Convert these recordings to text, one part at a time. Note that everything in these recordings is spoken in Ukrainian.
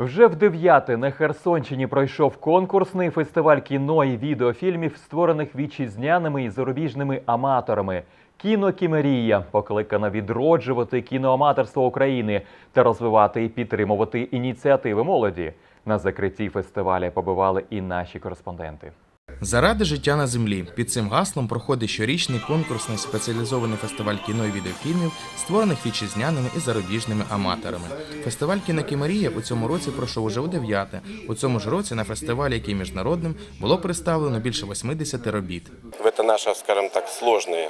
Вже в дев'яте на Херсонщині пройшов конкурсний фестиваль кіно і відеофільмів, створених вітчизняними і зарубіжними аматорами. Кінокімерія покликана відроджувати кіноаматорство України та розвивати і підтримувати ініціативи молоді. На закритті фестиваля побували і наші кореспонденти Заради життя на землі під цим гаслом проходить щорічний конкурсний спеціалізований фестиваль кіно і відеофільмів, створених вітчизняними і зарубіжними аматорами. Фестиваль Кінокімерія у цьому році пройшов уже у дев'яте. У цьому ж році на фестивалі, який міжнародним, було представлено більше 80 робіт. В это наше, скажем так, сложное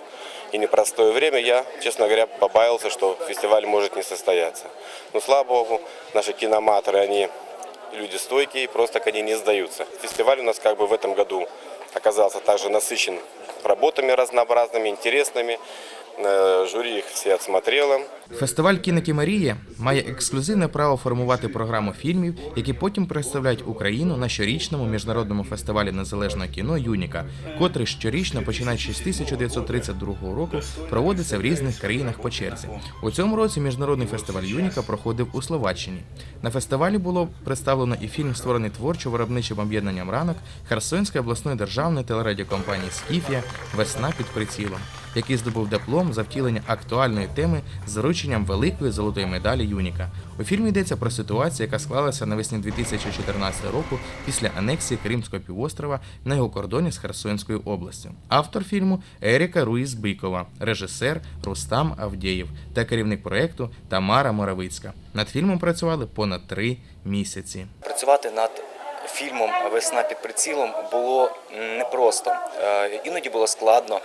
и непростое время я, честно говоря, побаился, что фестиваль может не состояться. Но, слава богу, наши киноматоры, они люди стойкие, просто они не сдаются. Фестиваль у нас как бы в этом году оказался также насыщен работами разнообразными, интересными. Э, Жюри их все отсмотрело. Фестиваль Кінокімерія має ексклюзивне право формувати програму фільмів, які потім представляють Україну на щорічному міжнародному фестивалі незалежного кіно Юніка, котрий щорічно, починаючи з 1932 року, проводиться в різних країнах по черзі. У цьому році міжнародний фестиваль Юніка проходив у Словаччині. На фестивалі було представлено і фільм, створений творчо-виробничим об'єднанням ранок Херсонської обласної державної телерадіокомпанії Скіфія Весна під прицілом, який здобув диплом за втілення актуальної теми з врученням великої золотої медалі Юніка. У фільмі йдеться про ситуацію, яка склалася навесні 2014 року після анексії Кримського півострова на його кордоні з Херсонською областю. Автор фільму Еріка Руїз Бикова, режисер Рустам Авдєєв та керівник проєкту Тамара Моравицька. Над фільмом працювали понад три місяці. Працювати над фільмом Весна під прицілом було непросто. Е, Іноді було складно,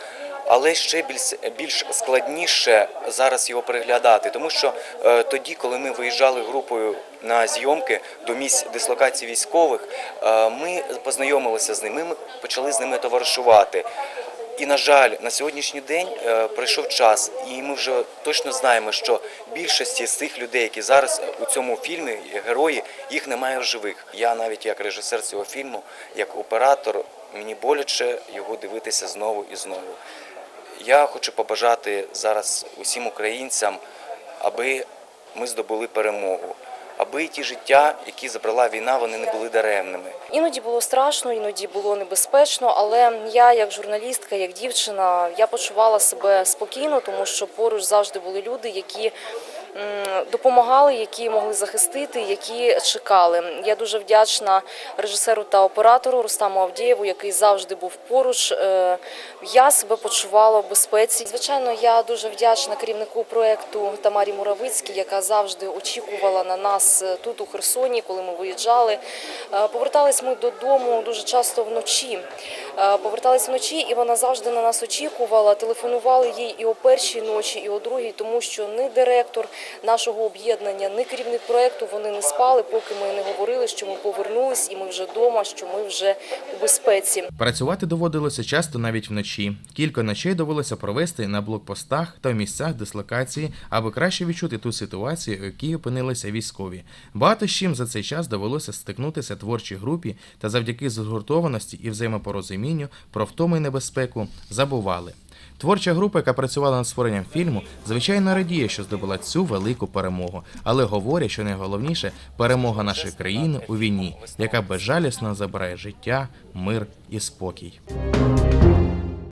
але ще більш, більш складніше зараз його переглядати, тому що е, тоді, коли ми виїжджали групою на зйомки до місць дислокації військових, е, ми познайомилися з ними, ми почали з ними товаришувати. І на жаль, на сьогоднішній день е, пройшов час, і ми вже точно знаємо, що більшості з цих людей, які зараз у цьому фільмі герої, їх немає в живих. Я навіть як режисер цього фільму, як оператор, мені боляче його дивитися знову і знову. Я хочу побажати зараз усім українцям, аби ми здобули перемогу, аби ті життя, які забрала війна, вони не були даремними. Іноді було страшно, іноді було небезпечно, але я, як журналістка, як дівчина, я почувала себе спокійно, тому що поруч завжди були люди, які допомагали, які могли захистити, які чекали. Я дуже вдячна режисеру та оператору Рустаму Авдієву, який завжди був поруч. Е, Я себе почувала в безпеці. Звичайно, я дуже вдячна керівнику проекту Тамарі Муравицькій, яка завжди очікувала на нас е, тут у Херсоні, коли ми виїжджали. Е, Повертались ми додому дуже часто вночі. Е, Повертались вночі, і вона завжди на нас очікувала. Телефонували їй і о першій ночі, і о другій, тому що ні директор нашого об'єднання, ні керівник проекту вони не спали, поки ми не говорили, що ми повернулись, і ми вже вдома, що ми вже у безпеці. Працювати доводилося часто навіть вночі. Кілька ночей довелося провести на блокпостах та в місцях дислокації, аби краще відчути ту ситуацію, у якій опинилися військові. Багато з чим за цей час довелося стикнутися творчій групі та завдяки згуртованості і взаємопорозумінню про втому і небезпеку забували. Творча група, яка працювала над створенням фільму, звичайно радіє, що здобула цю велику перемогу, але говорять, що найголовніше перемога нашої країни у війні, яка безжалісно забирає життя, мир і спокій.